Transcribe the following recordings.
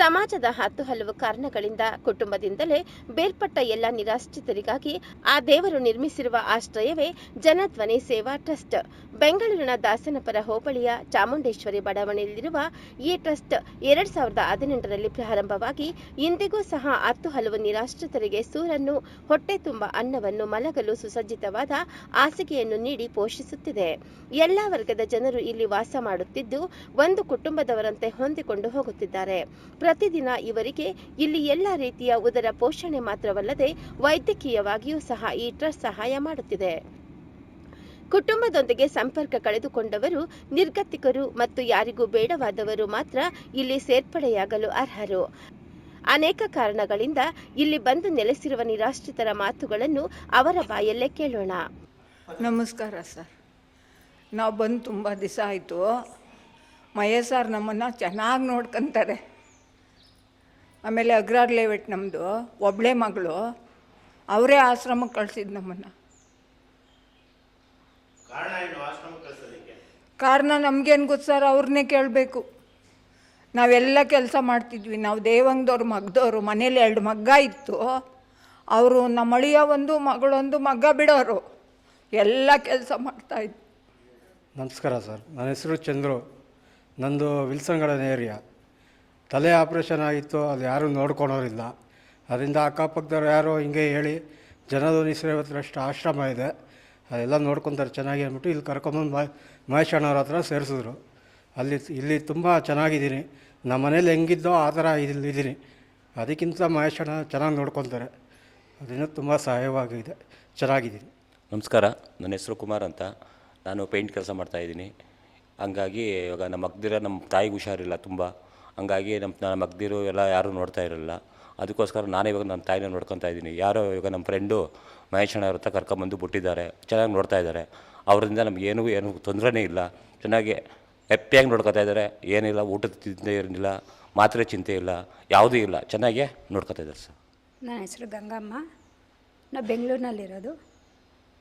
ಸಮಾಜದ ಹತ್ತು ಹಲವು ಕಾರಣಗಳಿಂದ ಕುಟುಂಬದಿಂದಲೇ ಬೇರ್ಪಟ್ಟ ಎಲ್ಲ ನಿರಾಶ್ರಿತರಿಗಾಗಿ ಆ ದೇವರು ನಿರ್ಮಿಸಿರುವ ಆಶ್ರಯವೇ ಜನಧ್ವನಿ ಸೇವಾ ಟ್ರಸ್ಟ್. ಬೆಂಗಳೂರಿನ ದಾಸನಪುರ ಹೋಬಳಿಯ ಚಾಮುಂಡೇಶ್ವರಿ ಬಡಾವಣೆಯಲ್ಲಿರುವ ಈ ಟ್ರಸ್ಟ್ ಎರಡ್ ಸಾವಿರದ ಹದಿನೆಂಟರಲ್ಲಿ ಪ್ರಾರಂಭವಾಗಿ ಇಂದಿಗೂ ಸಹ ಹತ್ತು ಹಲವು ನಿರಾಶ್ರಿತರಿಗೆ ಸೂರನ್ನು, ಹೊಟ್ಟೆ ತುಂಬ ಅನ್ನವನ್ನು ಮಲಗಲು ಸುಸಜ್ಜಿತವಾದ ಹಾಸಿಗೆಯನ್ನು ನೀಡಿ ಪೋಷಿಸುತ್ತಿದೆ. ಎಲ್ಲ ವರ್ಗದ ಜನರು ಇಲ್ಲಿ ವಾಸ ಮಾಡುತ್ತಿದ್ದು, ಒಂದು ಕುಟುಂಬದವರಂತೆ ಹೊಂದಿಕೊಂಡು ಹೋಗುತ್ತಿದ್ದಾರೆ. ಪ್ರತಿದಿನ ಇವರಿಗೆ ಇಲ್ಲಿ ಎಲ್ಲ ರೀತಿಯ ಉದರ ಪೋಷಣೆ ಮಾತ್ರವಲ್ಲದೆ ವೈದ್ಯಕೀಯವಾಗಿಯೂ ಸಹ ಈ ಟ್ರಸ್ಟ್ ಸಹಾಯ ಮಾಡುತ್ತಿದೆ. ಕುಟುಂಬದೊಂದಿಗೆ ಸಂಪರ್ಕ ಕಳೆದುಕೊಂಡವರು, ನಿರ್ಗತಿಕರು ಮತ್ತು ಯಾರಿಗೂ ಬೇಡವಾದವರು ಮಾತ್ರ ಇಲ್ಲಿ ಸೇರ್ಪಡೆಯಾಗಲು ಅರ್ಹರು. ಅನೇಕ ಕಾರಣಗಳಿಂದ ಇಲ್ಲಿ ಬಂದು ನೆಲೆಸಿರುವ ನಿರಾಶ್ರಿತರ ಮಾತುಗಳನ್ನು ಅವರ ಬಾಯಲ್ಲೇ ಕೇಳೋಣ. ನಮಸ್ಕಾರ ಸರ್. ನಾವು ಬಂದು ತುಂಬ ದಿವಸ ಆಯಿತು. ಮಹೇಶ್ ಸರ್ ನಮ್ಮನ್ನು ಚೆನ್ನಾಗಿ ನೋಡ್ಕೊಂತಾರೆ. ಆಮೇಲೆ ಅಗ್ರಾರ್ ಲೇವೆಟ್ ನಮ್ಮದು ಒಬ್ಳೆ ಮಗಳು ಅವರೇ ಆಶ್ರಮಕ್ಕೆ ಕಳ್ಸಿದ್ದು ನಮ್ಮನ್ನು. ಕಾರಣ ಏನು ಆಶ್ರಮ ಕಳ್ಸೋದಕ್ಕೆ? ಕಾರಣ ನಮಗೇನು ಗೊತ್ತು ಸರ್ ಅವ್ರನ್ನೇ ಕೇಳಬೇಕು. ನಾವೆಲ್ಲ ಕೆಲಸ ಮಾಡ್ತಿದ್ವಿ ನಾವು ದೇವಂಗದವ್ರು ಮಗ್ದವರು ಮನೇಲಿ ಎರಡು ಮಗ್ಗ ಇತ್ತು. ಅವರು ನಮ್ಮ ಅಳಿಯ ಒಂದು ಮಗಳೊಂದು ಮಗ್ಗ ಬಿಡೋರು. ಎಲ್ಲ ಕೆಲಸ ಮಾಡ್ತಾಯಿದ್ವಿ ನಮಸ್ಕಾರ ಸರ್ ನನ್ನ ಹೆಸರು ಚಂದ್ರು. ನಂದು ವಿಲ್ಸನ್ ಗಾರ್ಡನ್ ಏರಿಯಾ. ತಲೆ ಆಪ್ರೇಷನ್ ಆಗಿತ್ತು, ಅದು ಯಾರೂ ನೋಡ್ಕೊಳೋರಿಲ್ಲ. ಅದರಿಂದ ಅಕ್ಕಪಕ್ಕದವ್ರು ಯಾರೋ ಹಿಂಗೆ ಹೇಳಿ ಜನಧ್ವನಿ ಸೇವತ್ರಷ್ಟು ಆಶ್ರಮ ಇದೆ, ಅದೆಲ್ಲ ನೋಡ್ಕೊತಾರೆ ಚೆನ್ನಾಗಿ ಅಂದ್ಬಿಟ್ಟು ಇಲ್ಲಿ ಕರ್ಕೊಂಬಂದು ಮಾ ಮಹೇಶ್ ಹತ್ರ ಸೇರಿಸಿದ್ರು. ಅಲ್ಲಿ, ಇಲ್ಲಿ ತುಂಬ ಚೆನ್ನಾಗಿದ್ದೀನಿ. ನಮ್ಮ ಮನೇಲಿ ಹೆಂಗಿದ್ದೋ ಆ ಥರ ಇಲ್ಲಿದ್ದೀನಿ ಅದಕ್ಕಿಂತ ಮಹೇಶ್ ಅಣ್ಣ ಚೆನ್ನಾಗಿ ನೋಡ್ಕೊತಾರೆ. ಅದರಿಂದ ತುಂಬ ಸಹಾಯವಾಗಿದೆ, ಚೆನ್ನಾಗಿದ್ದೀನಿ. ನಮಸ್ಕಾರ, ನನ್ನ ಹೆಸರು ಕುಮಾರ್ ಅಂತ. ನಾನು ಪೇಂಟ್ ಕೆಲಸ ಮಾಡ್ತಾಯಿದ್ದೀನಿ ಹಂಗಾಗಿ ಇವಾಗ ನಮ್ಮ ಅಗ್ದಿರ ನಮ್ಮ ತಾಯಿಗೆ ಹುಷಾರಿಲ್ಲ ತುಂಬ. ಹಂಗಾಗಿ ನಮ್ಮ ನನ್ನ ಮಗ್ದಿರು ಎಲ್ಲ ಯಾರೂ ನೋಡ್ತಾ ಇರಲಿಲ್ಲ. ಅದಕ್ಕೋಸ್ಕರ ನಾನು ಇವಾಗ ನನ್ನ ತಾಯಿನ ನೋಡ್ಕೊತಾ ಇದ್ದೀನಿ. ಯಾರೋ ಇವಾಗ ನಮ್ಮ ಫ್ರೆಂಡು ಮಹೇಶ್ ಅಣ್ಣ ಅವ್ರ ಹತ್ರ ಕರ್ಕೊಂಬಂದು ಬಿಟ್ಟಿದ್ದಾರೆ. ಚೆನ್ನಾಗಿ ನೋಡ್ತಾ ಇದ್ದಾರೆ. ಅವರಿಂದ ನಮಗೇನು ಏನು ತೊಂದರೆನೇ ಇಲ್ಲ. ಚೆನ್ನಾಗಿ ಹೆಪ್ಪಿಯಾಗಿ ನೋಡ್ಕೊತಾ ಇದ್ದಾರೆ. ಏನಿಲ್ಲ, ಊಟದ ಚಿಂತೆ ಇರಲಿಲ್ಲ ಮಾತ್ರೆ ಚಿಂತೆ ಇಲ್ಲ, ಯಾವುದೂ ಇಲ್ಲ. ಚೆನ್ನಾಗೇ ನೋಡ್ಕೊತಾ ಇದ್ದಾರೆ ಸರ್. ನನ್ನ ಹೆಸರು ಗಂಗಮ್ಮ. ನಾವು ಬೆಂಗಳೂರಿನಲ್ಲಿರೋದು.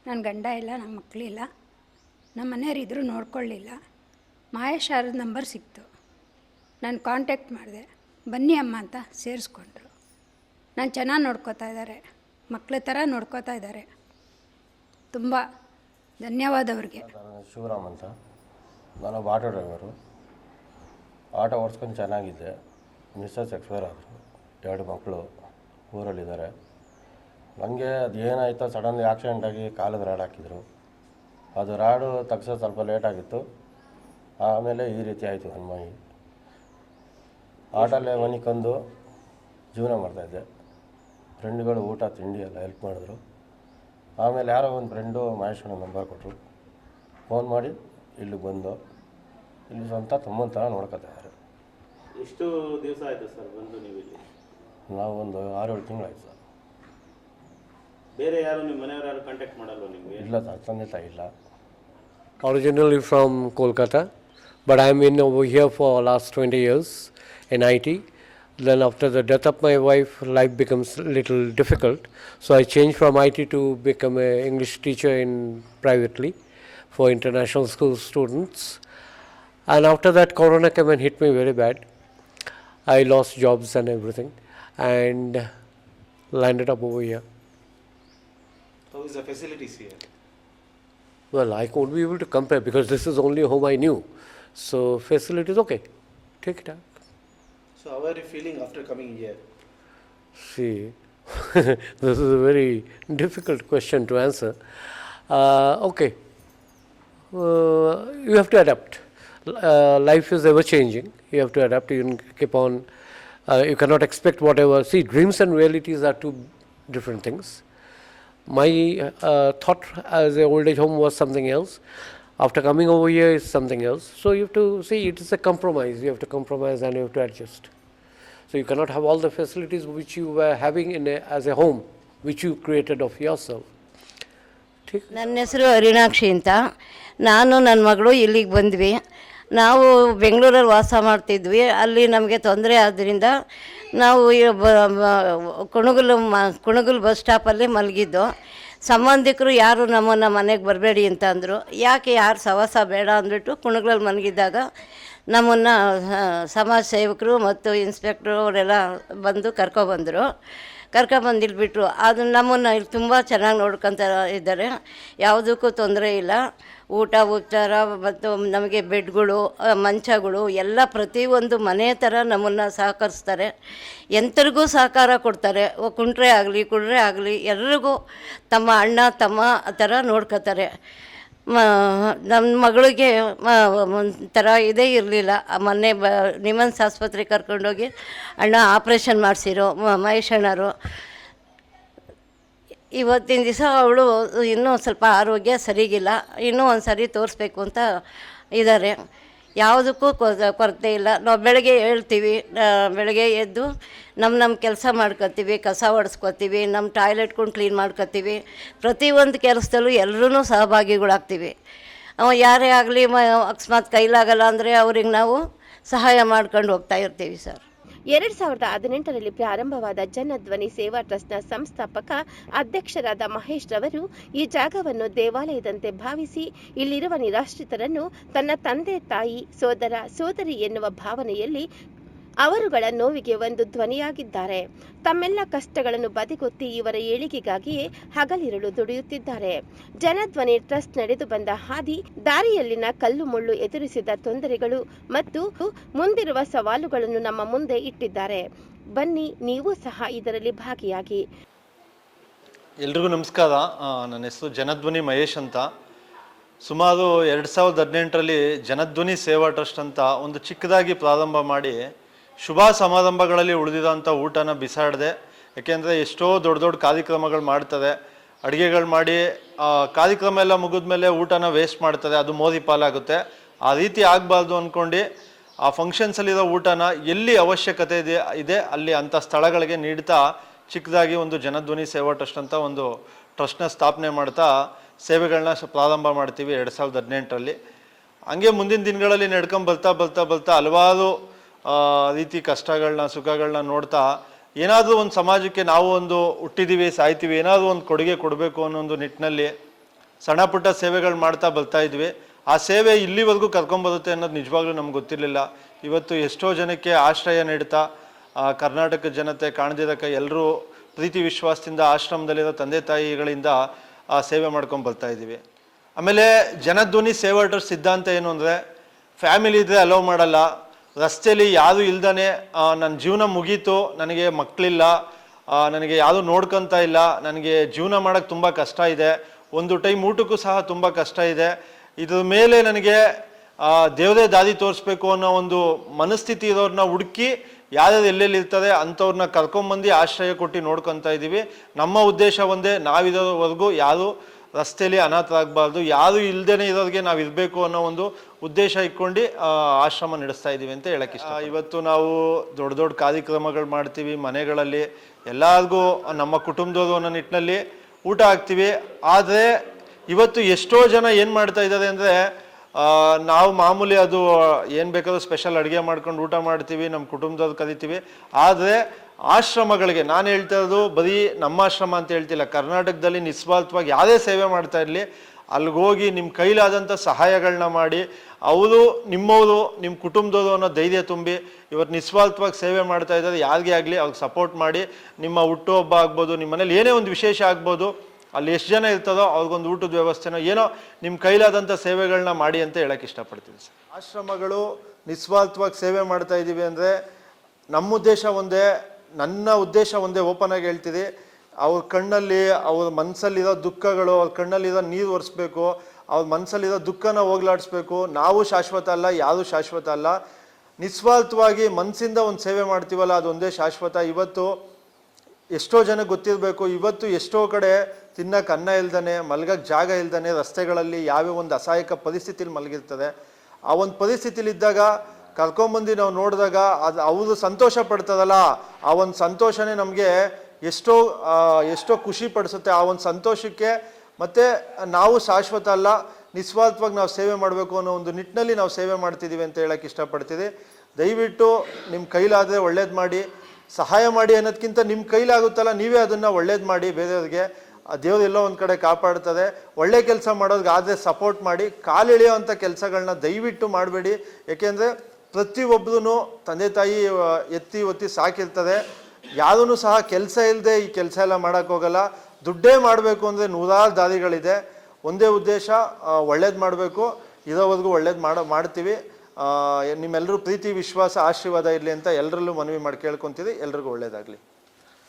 ನನ್ನ ಗಂಡ ಇಲ್ಲ ನನ್ನ ಮಕ್ಕಳಿಲ್ಲ ನಮ್ಮ ಮನೆಯವ್ರು ಇದ್ದರೂ ನೋಡ್ಕೊಳ್ಳಿಲ್ಲ. ಮಹೇಶ್ ಅವ್ರ ನಂಬರ್ ಸಿಕ್ತು. ನಾನು ಕಾಂಟ್ಯಾಕ್ಟ್ ಮಾಡಿದೆ. ಬನ್ನಿ ಅಮ್ಮ ಅಂತ ಸೇರಿಸ್ಕೊಂಡ್ರು. ನಾನು ಚೆನ್ನಾಗಿ ನೋಡ್ಕೋತಾ ಇದ್ದಾರೆ. ಮಕ್ಕಳ ಥರ ನೋಡ್ಕೋತಾ ಇದ್ದಾರೆ. ತುಂಬ ಧನ್ಯವಾದ ಅವ್ರಿಗೆ. ಶಿವರಾಮ್ ಅಂತ. ನಾನು ಒಬ್ಬ ಆಟೋ ಡ್ರೈವರು. ಆಟೋ ಓಡಿಸ್ಕೊಂಡು ಚೆನ್ನಾಗಿದ್ದೆ ಮಿಸ್ಸಸ್ ಎಕ್ಸ್ಪೈರ್ ಆದರು. ಎರಡು ಮಕ್ಕಳು ಊರಲ್ಲಿದ್ದಾರೆ. ನನಗೆ ಅದು ಏನಾಯಿತು ಸಡನ್ಲಿ ಆಕ್ಸಿಡೆಂಟ್ ಆಗಿ ಕಾಲದ ರಾಡ್ ಹಾಕಿದರು. ಅದು ರಾಡು ತಗ್ಸೋದು ಸ್ವಲ್ಪ ಲೇಟಾಗಿತ್ತು ಆಮೇಲೆ ಈ ರೀತಿ ಆಯಿತು ಮೈ ಆಟೋಲ್ಲೇ ಮನಿಕೊಂದು ಜೀವನ ಮಾಡ್ತಾಯಿದ್ದೆ. ಫ್ರೆಂಡ್ಗಳು ಊಟ ತಿಂಡಿ ಎಲ್ಲ ಹೆಲ್ಪ್ ಮಾಡಿದ್ರು. ಆಮೇಲೆ ಯಾರೋ ಒಂದು ಫ್ರೆಂಡು ಮಹೇಶ್ವರ ನಂಬರ್ ಕೊಟ್ಟರು ಫೋನ್ ಮಾಡಿ ಇಲ್ಲಿಗೆ ಬಂದು ಇಲ್ಲಿ ಸ್ವಂತ ತಮ್ಮನ ಥರ ನೋಡ್ಕೊತಿದ್ದಾರೆ ಎಷ್ಟು ದಿವಸ ಆಯಿತು ಸರ್ ಬಂದು ನೀವು ಇಲ್ಲಿ? ನಾವು ಒಂದು ಆರೇಳು ತಿಂಗಳಾಯ್ತು ಸರ್. ಬೇರೆ ಯಾರು ನಿಮ್ಮ ಮನೆಯವ್ರು ಯಾರು ಕಾಂಟ್ಯಾಕ್ಟ್ ಮಾಡಲ್ಲ ನಿಮಗೆ? ಇಲ್ಲ ಸರ್ ತಂದೆ ತಾಯಿ ಇಲ್ಲ. Originally from Kolkata, but I'm in over here for last 20 years. NIT. Then after the death of my wife, life becomes little difficult. So I changed from IT to become an English teacher in privately for international school students. And after that, Corona came and hit me very bad. I lost jobs and everything, and landed up over here. How is the facilities here? Well, I couldn't be able to compare because this is only home I knew. So facilities okay. Take it up. So how are you feeling after coming here? See, this is a very difficult question to answer. Uh, okay, uh, you have to adapt. Uh, life is ever changing. You have to adapt. You can keep on. Uh, you cannot expect whatever. See, dreams and realities are two different things. My uh, thought as a old age home was something else. After coming over here is something else. So you have to see it is a compromise. You have to compromise and you have to adjust. So you cannot have all the facilities which you were having in a, as a home, which you created of yourself. ನನ್ನ ಹೆಸರು ಅರಿಣಾಕ್ಷಿ ಅಂತ ನಾನು ನನ್ನ ಮಗಳು ಇಲ್ಲಿಗೆ ಬಂದ್ವಿ ನಾವು ಬೆಂಗಳೂರಲ್ಲಿ ವಾಸ ಮಾಡ್ತಿದ್ವಿ ಅಲ್ಲಿ ನಮಗೆ ತೊಂದರೆ ಆದ್ದರಿಂದ ನಾವು ಬ- ಮ ಕುಣಗುಲ್ ಬಸ್ ಸ್ಟಾಪಲ್ಲಿ ಮಲಗಿದ್ದು ಸಂಬಂಧಿಕರು ಯಾರು ನಮ್ಮನ್ನು ಮನೆಗೆ ಬರಬೇಡಿ ಅಂತ ಅಂದರು. ಯಾಕೆ ಯಾರು ಸವಾಸ ಬೇಡ ಅಂದ್ಬಿಟ್ಟು ಕುಣಗಳಲ್ಲಿ ಮನಗಿದ್ದಾಗ ನಮ್ಮನ್ನು ಸಮಾಜ ಸೇವಕರು ಮತ್ತು ಇನ್ಸ್ಪೆಕ್ಟ್ರು ಅವರೆಲ್ಲ ಬಂದು ಕರ್ಕೊಬಂದರು ಕರ್ಕೊಬಂದು ಇಲ್ಲಿ ಬಿಟ್ಟರು ಅದು ನಮ್ಮನ್ನು ಇಲ್ಲಿ ತುಂಬ ಚೆನ್ನಾಗಿ ನೋಡ್ಕೊತ ಇದ್ದಾರೆ. ಯಾವುದಕ್ಕೂ ತೊಂದರೆ ಇಲ್ಲ. ಊಟ, ಉಪಚಾರ ಮತ್ತು ನಮಗೆ ಬೆಡ್ಗಳು ಮಂಚಗಳು ಎಲ್ಲ ಪ್ರತಿಯೊಂದು ಮನೆ ಥರ ನಮ್ಮನ್ನು ಸಹಕರಿಸ್ತಾರೆ. ಎಂಥರಿಗೂ ಸಹಕಾರ ಕೊಡ್ತಾರೆ. ಕುಂಟ್ರೆ ಆಗಲಿ, ಕುಡ್ರೆ ಆಗಲಿ, ಎಲ್ರಿಗೂ ತಮ್ಮ ಅಣ್ಣ, ತಮ್ಮ ಆ ಥರ ನೋಡ್ಕೋತಾರೆ. ನನ್ನ ಮಗಳಿಗೆ ಒಂಥರ ಇದೇ ಇರಲಿಲ್ಲ. ಮೊನ್ನೆ ಬ ನಿಮನ್ಸ್ ಆಸ್ಪತ್ರೆಗೆ ಕರ್ಕೊಂಡೋಗಿ ಅಣ್ಣ ಆಪ್ರೇಷನ್ ಮಾಡಿಸಿರೋ ಮಹೇಶ್ ಅಣ್ಣರು. ಇವತ್ತಿನ ದಿವಸ ಅವಳು ಇನ್ನೂ ಸ್ವಲ್ಪ ಆರೋಗ್ಯ ಸರಿಗಿಲ್ಲ. ಇನ್ನೂ ಒಂದು ಸರಿ ತೋರಿಸ್ಬೇಕು ಅಂತ ಇದ್ದಾರೆ ಯಾವುದಕ್ಕೂ ಕೊರ- ಕೊರತೆ ಇಲ್ಲ. ನಾವು ಬೆಳಗ್ಗೆ ಹೇಳ್ತೀವಿ ಬೆಳಗ್ಗೆ ಎದ್ದು ನಮ್ಮ ನಮ್ಮ ಕೆಲಸ ಮಾಡ್ಕೊತೀವಿ, ಕಸ ಒರೆಸ್ಕೊತೀವಿ ನಮ್ಮ ಟಾಯ್ಲೆಟ್ಕೊಂಡು ಕ್ಲೀನ್ ಮಾಡ್ಕೊತೀವಿ. ಪ್ರತಿಯೊಂದು ಕೆಲಸದಲ್ಲೂ ಎಲ್ಲರೂ ಸಹಭಾಗಿಗಳಾಗ್ತೀವಿ. ಅವ ಯಾರೇ ಆಗಲಿ ಅಕಸ್ಮಾತ್ ಕೈಲಾಗಲ್ಲ ಅಂದರೆ ಅವ್ರಿಗೆ ನಾವು ಸಹಾಯ ಮಾಡ್ಕೊಂಡು ಹೋಗ್ತಾ ಇರ್ತೀವಿ ಸರ್. ಎರಡ್ ಸಾವಿರದ ಹದಿನೆಂಟರಲ್ಲಿ ಪ್ರಾರಂಭವಾದ ಜನಧ್ವನಿ ಸೇವಾ ಟ್ರಸ್ಟ್ನ ಸಂಸ್ಥಾಪಕ ಅಧ್ಯಕ್ಷರಾದ ಮಹೇಶ್ ರವರು ಈ ಜಾಗವನ್ನು ದೇವಾಲಯದಂತೆ ಭಾವಿಸಿ, ಇಲ್ಲಿರುವ ನಿರಾಶ್ರಿತರನ್ನು ತನ್ನ ತಂದೆ ತಾಯಿ, ಸೋದರ, ಸೋದರಿ ಎನ್ನುವ ಭಾವನೆಯಲ್ಲಿ ಅವರುಗಳ ನೋವಿಗೆ ಒಂದು ಧ್ವನಿಯಾಗಿದ್ದಾರೆ. ತಮ್ಮೆಲ್ಲ ಕಷ್ಟಗಳನ್ನು ಬದಿಗೊತ್ತಿ ಇವರ ಏಳಿಗೆಗಾಗಿಯೇ ಹಗಲಿರುಳು ದುಡಿಯುತ್ತಿದ್ದಾರೆ. ಜನಧ್ವನಿ ಟ್ರಸ್ಟ್ ನಡೆದು ಬಂದ ಹಾದಿ, ದಾರಿಯಲ್ಲಿನ ಕಲ್ಲು ಮುಳ್ಳು ಎದುರಿಸಿದ ತೊಂದರೆಗಳು ಮತ್ತು ಮುಂದಿರುವ ಸವಾಲುಗಳನ್ನು ನಮ್ಮ ಮುಂದೆ ಇಟ್ಟಿದ್ದಾರೆ. ಬನ್ನಿ, ನೀವು ಸಹ ಇದರಲ್ಲಿ ಭಾಗಿಯಾಗಿ. ಎಲ್ರಿಗೂ ನಮಸ್ಕಾರ. ನನ್ನ ಹೆಸರು ಜನಧ್ವನಿ ಮಹೇಶ್ ಅಂತ. ಸುಮಾರು ಎರಡು ಸಾವಿರದ ಹದಿನೆಂಟರಲ್ಲಿ ಜನಧ್ವನಿ ಸೇವಾ ಟ್ರಸ್ಟ್ ಅಂತ ಒಂದು ಚಿಕ್ಕದಾಗಿ ಪ್ರಾರಂಭ ಮಾಡಿ ಶುಭ ಸಮಾರಂಭಗಳಲ್ಲಿ ಉಳಿದಿರೋಂಥ ಊಟನ ಬಿಸಾಡದೆ ಯಾಕೆಂದರೆ ಎಷ್ಟೋ ದೊಡ್ಡ ದೊಡ್ಡ ಕಾರ್ಯಕ್ರಮಗಳು ಮಾಡ್ತಾರೆ ಅಡುಗೆಗಳು ಮಾಡಿ ಕಾರ್ಯಕ್ರಮ ಎಲ್ಲ ಮುಗಿದ್ಮೇಲೆ ಊಟನ ವೇಸ್ಟ್ ಮಾಡ್ತಾರೆ ಅದು ಮೋದಿ ಪಾಲಾಗುತ್ತೆ. ಆ ರೀತಿ ಆಗಬಾರ್ದು ಅಂದ್ಕೊಂಡು ಆ ಫಂಕ್ಷನ್ಸಲ್ಲಿರೋ ಊಟನ ಎಲ್ಲಿ ಅವಶ್ಯಕತೆ ಇದೆ ಇದೆ, ಅಲ್ಲಿ ಅಂಥ ಸ್ಥಳಗಳಿಗೆ ನೀಡ್ತಾ ಚಿಕ್ಕದಾಗಿ ಒಂದು ಜನಧ್ವನಿ ಸೇವಾ ಟ್ರಸ್ಟ್ ಅಂತ ಒಂದು ಟ್ರಸ್ಟ್ನ ಸ್ಥಾಪನೆ ಮಾಡ್ತಾ ಸೇವೆಗಳನ್ನ ಪ್ರಾರಂಭ ಮಾಡ್ತೀವಿ ಎರಡು ಸಾವಿರದ ಹದಿನೆಂಟರಲ್ಲಿ. ಹಂಗೆ ಮುಂದಿನ ದಿನಗಳಲ್ಲಿ ನಡ್ಕೊಂಡು ಬರ್ತಾ ಬರ್ತಾ ಬರ್ತಾ ಹಲವಾರು ರೀತಿ ಕಷ್ಟಗಳನ್ನ, ಸುಖಗಳನ್ನ ನೋಡ್ತಾ ಏನಾದರೂ ಒಂದು ಸಮಾಜಕ್ಕೆ ನಾವು ಒಂದು ಹುಟ್ಟಿದ್ದೀವಿ ಸಾಯ್ತೀವಿ, ಏನಾದರೂ ಒಂದು ಕೊಡುಗೆ ಕೊಡಬೇಕು ಅನ್ನೋ ಒಂದು ನಿಟ್ಟಿನಲ್ಲಿ ಸಣ್ಣ ಪುಟ್ಟ ಸೇವೆಗಳು ಮಾಡ್ತಾ ಬರ್ತಾ ಇದ್ವಿ. ಆ ಸೇವೆ ಇಲ್ಲಿವರೆಗೂ ಕರ್ಕೊಂಬರುತ್ತೆ ಅನ್ನೋದು ನಿಜವಾಗ್ಲೂ ನಮ್ಗೆ ಗೊತ್ತಿರಲಿಲ್ಲ. ಇವತ್ತು ಎಷ್ಟೋ ಜನಕ್ಕೆ ಆಶ್ರಯ ನೀಡ್ತಾ ಕರ್ನಾಟಕ ಜನತೆ ಕಾಣದಿದ್ದಕ್ಕೆ ಎಲ್ಲರೂ ಪ್ರೀತಿ ವಿಶ್ವಾಸದಿಂದ ಆಶ್ರಮದಲ್ಲಿರೋ ತಂದೆ ತಾಯಿಗಳಿಂದ ಆ ಸೇವೆ ಮಾಡ್ಕೊಂಡು ಬರ್ತಾ ಇದ್ದೀವಿ. ಆಮೇಲೆ ಜನಧ್ವನಿ ಸೇವಾ ಟ್ರಸ್ಟ್ ಸಿದ್ಧಾಂತ ಏನು ಅಂದರೆ, ಫ್ಯಾಮಿಲಿ ಇದ್ದರೆ ಅಲೋ ಮಾಡಲ್ಲ ರಸ್ತೆಯಲ್ಲಿ ಯಾರು ಇಲ್ದಾನೆ ನನ್ನ ಜೀವನ ಮುಗೀತು, ನನಗೆ ಮಕ್ಕಳಿಲ್ಲ ನನಗೆ ಯಾರು ನೋಡ್ಕೊಂತ ಇಲ್ಲ, ನನಗೆ ಜೀವನ ಮಾಡೋಕ್ಕೆ ತುಂಬ ಕಷ್ಟ ಇದೆ, ಒಂದು ಟೈಮ್ ಊಟಕ್ಕೂ ಸಹ ತುಂಬ ಕಷ್ಟ ಇದೆ. ಇದ್ರ ಮೇಲೆ ನನಗೆ ದೇವರೇ ದಾರಿ ತೋರಿಸ್ಬೇಕು ಅನ್ನೋ ಒಂದು ಮನಸ್ಥಿತಿ ಇರೋರನ್ನ ಹುಡುಕಿ, ಯಾರ್ಯಾರು ಎಲ್ಲೆಲ್ಲಿ ಇರ್ತಾರೆ ಅಂಥವ್ರನ್ನ ಕರ್ಕೊಂಬಂದು ಆಶ್ರಯ ಕೊಟ್ಟು ನೋಡ್ಕೊತಾ ಇದ್ದೀವಿ ನಮ್ಮ ಉದ್ದೇಶ ಒಂದೇ, ನಾವಿರೋವರೆಗೂ ಯಾರು ರಸ್ತೆಯಲ್ಲಿ ಅನಾಥರಾಗಬಾರ್ದು, ಯಾರು ಇಲ್ಲದೇ ಇರೋರಿಗೆ ನಾವು ಇರಬೇಕು ಅನ್ನೋ ಒಂದು ಉದ್ದೇಶ ಇಟ್ಕೊಂಡು ಆಶ್ರಮ ನಡೆಸ್ತಾ ಇದ್ದೀವಿ ಅಂತ ಹೇಳಕ್ಕೆ ಇಷ್ಟ ಇವತ್ತು ನಾವು ದೊಡ್ಡ ದೊಡ್ಡ ಕಾರ್ಯಕ್ರಮಗಳು ಮಾಡ್ತೀವಿ ಮನೆಗಳಲ್ಲಿ ಎಲ್ಲರಿಗೂ ನಮ್ಮ ಕುಟುಂಬದವರು ಅನ್ನೋ ನಿಟ್ಟಿನಲ್ಲಿ ಊಟ ಹಾಕ್ತೀವಿ. ಆದರೆ ಇವತ್ತು ಎಷ್ಟೋ ಜನ ಏನು ಮಾಡ್ತಾ ಇದ್ದಾರೆ ಅಂದರೆ ನಾವು ಮಾಮೂಲಿ ಅದು ಏನು ಬೇಕಾದ್ರೂ ಸ್ಪೆಷಲ್ ಅಡುಗೆ ಮಾಡ್ಕೊಂಡು ಊಟ ಮಾಡ್ತೀವಿ ನಮ್ಮ ಕುಟುಂಬದವ್ರು ಕರಿತೀವಿ. ಆದರೆ ಆಶ್ರಮಗಳಿಗೆ ನಾನು ಹೇಳ್ತಾ ಇರೋದು ಬರೀ ನಮ್ಮ ಆಶ್ರಮ ಅಂತ ಹೇಳ್ತಿಲ್ಲ ಕರ್ನಾಟಕದಲ್ಲಿ ನಿಸ್ವಾರ್ಥವಾಗಿ ಯಾವುದೇ ಸೇವೆ ಮಾಡ್ತಾ ಇರಲಿ ಅಲ್ಲಿಗೆ ಹೋಗಿ ನಿಮ್ಮ ಕೈಲಾದಂಥ ಸಹಾಯಗಳನ್ನ ಮಾಡಿ, ಅವರು ನಿಮ್ಮವರು ನಿಮ್ಮ ಕುಟುಂಬದವರು ಅನ್ನೋ ಧೈರ್ಯ ತುಂಬಿ ಇವರು ನಿಸ್ವಾರ್ಥವಾಗಿ ಸೇವೆ ಮಾಡ್ತಾ ಇದ್ದಾರೆ, ಯಾರಿಗೇ ಆಗಲಿ ಅವ್ರಿಗೆ ಸಪೋರ್ಟ್ ಮಾಡಿ, ನಿಮ್ಮ ಹುಟ್ಟುಹಬ್ಬ ಆಗ್ಬೋದು ನಿಮ್ಮ ಮನೇಲಿ ಏನೇ ಒಂದು ವಿಶೇಷ ಆಗ್ಬೋದು, ಅಲ್ಲಿ ಎಷ್ಟು ಜನ ಇರ್ತದೋ ಅವ್ರಿಗೊಂದು ಊಟದ ವ್ಯವಸ್ಥೆನೋ ಏನೋ ನಿಮ್ಮ ಕೈಲಾದಂಥ ಸೇವೆಗಳನ್ನ ಮಾಡಿ ಅಂತ ಹೇಳಕ್ಕೆ ಇಷ್ಟಪಡ್ತೀನಿ ಸರ್. ಆಶ್ರಮಗಳು ನಿಸ್ವಾರ್ಥವಾಗಿ ಸೇವೆ ಮಾಡ್ತಾ ಇದ್ದೀವಿ ಅಂದರೆ ನಮ್ಮ ಉದ್ದೇಶ ಒಂದೇ, ನನ್ನ ಉದ್ದೇಶ ಒಂದೇ ಓಪನ್ ಆಗಿ ಹೇಳ್ತೀರಿ ಅವ್ರ ಕಣ್ಣಲ್ಲಿ ಅವ್ರ ಮನಸ್ಸಲ್ಲಿರೋ ದುಃಖಗಳು, ಅವ್ರ ಕಣ್ಣಲ್ಲಿರೋ ನೀರು ಒರೆಸ್ಬೇಕು, ಅವ್ರ ಮನಸ್ಸಲ್ಲಿರೋ ದುಃಖನ ಹೋಗ್ಲಾಡಿಸ್ಬೇಕು. ನಾವು ಶಾಶ್ವತ ಅಲ್ಲ, ಯಾರೂ ಶಾಶ್ವತ ಅಲ್ಲ. ನಿಸ್ವಾರ್ಥವಾಗಿ ಮನಸ್ಸಿಂದ ಒಂದು ಸೇವೆ ಮಾಡ್ತೀವಲ್ಲ ಅದೊಂದೇ ಶಾಶ್ವತ. ಇವತ್ತು ಎಷ್ಟೋ ಜನ ಗೊತ್ತಿರಬೇಕು, ಇವತ್ತು ಎಷ್ಟೋ ಕಡೆ ತಿನ್ನಕ್ಕೆ ಅನ್ನ ಇಲ್ದಾನೆ ಮಲ್ಗಕ್ಕೆ ಜಾಗ ಇಲ್ದಾನೆ, ರಸ್ತೆಗಳಲ್ಲಿ ಯಾವ್ಯಾವ ಒಂದು ಅಸಹಾಯಕ ಪರಿಸ್ಥಿತಿಲಿ ಮಲಗಿರ್ತದೆ. ಆ ಒಂದು ಪರಿಸ್ಥಿತಿಲಿದ್ದಾಗ ಕರ್ಕೊಂಬಂದು ನಾವು ನೋಡಿದಾಗ ಅದು ಅವರು ಸಂತೋಷ ಪಡ್ತದಲ್ಲ ಆ ಒಂದು ಸಂತೋಷನೇ ನಮಗೆ ಎಷ್ಟೋ ಎಷ್ಟೋ ಖುಷಿ ಪಡಿಸುತ್ತೆ ಆ ಒಂದು ಸಂತೋಷಕ್ಕೆ. ಮತ್ತು ನಾವು ಶಾಶ್ವತ ಅಲ್ಲ, ನಿಸ್ವಾರ್ಥವಾಗಿ ನಾವು ಸೇವೆ ಮಾಡಬೇಕು ಅನ್ನೋ ಒಂದು ನಿಟ್ಟಿನಲ್ಲಿ ನಾವು ಸೇವೆ ಮಾಡ್ತಿದ್ದೀವಿ ಅಂತ ಹೇಳೋಕ್ಕೆ ಇಷ್ಟಪಡ್ತೀವಿ ದಯವಿಟ್ಟು ನಿಮ್ಮ ಕೈಲಾದರೆ ಒಳ್ಳೇದು ಮಾಡಿ, ಸಹಾಯ ಮಾಡಿ ಅನ್ನೋದಕ್ಕಿಂತ ನಿಮ್ಮ ಕೈಲಾಗುತ್ತಲ್ಲ, ನೀವೇ ಅದನ್ನು ಒಳ್ಳೇದು ಮಾಡಿ, ಬೇರೆಯವ್ರಿಗೆ. ದೇವ್ರು ಎಲ್ಲೋ ಒಂದು ಕಡೆ ಕಾಪಾಡ್ತದೆ. ಒಳ್ಳೆ ಕೆಲಸ ಮಾಡೋದಕ್ಕೆ ಆದರೆ ಸಪೋರ್ಟ್ ಮಾಡಿ, ಕಾಲು ಅಂಥ ಕೆಲಸಗಳನ್ನ ದಯವಿಟ್ಟು ಮಾಡಬೇಡಿ. ಏಕೆಂದರೆ ಪ್ರತಿಯೊಬ್ಬರೂ ತಂದೆ ತಾಯಿ, ಎತ್ತಿ ಒತ್ತಿ ಸಾಕಿರ್ತದೆ. ಯಾವುದೂ ಸಹ ಕೆಲಸ ಇಲ್ಲದೆ ಈ ಕೆಲಸ ಎಲ್ಲ ಮಾಡೋಕ್ಕೆ ಹೋಗಲ್ಲ. ದುಡ್ಡೇ ಮಾಡಬೇಕು ಅಂದರೆ ನೂರಾರು ದಾರಿಗಳಿದೆ. ಒಂದೇ ಉದ್ದೇಶ ಒಳ್ಳೇದು ಮಾಡಬೇಕು. ಇರೋವರೆಗೂ ಒಳ್ಳೇದು ಮಾಡ, ಮಾಡ್ತೀವಿ. ನಿಮ್ಮೆಲ್ಲರೂ ಪ್ರೀತಿ, ವಿಶ್ವಾಸ, ಆಶೀರ್ವಾದ ಇರಲಿ ಅಂತ ಎಲ್ಲರಲ್ಲೂ ಮನವಿ ಮಾಡಿ ಕೇಳ್ಕೊತೀವಿ. ಎಲ್ರಿಗೂ ಒಳ್ಳೇದಾಗಲಿ.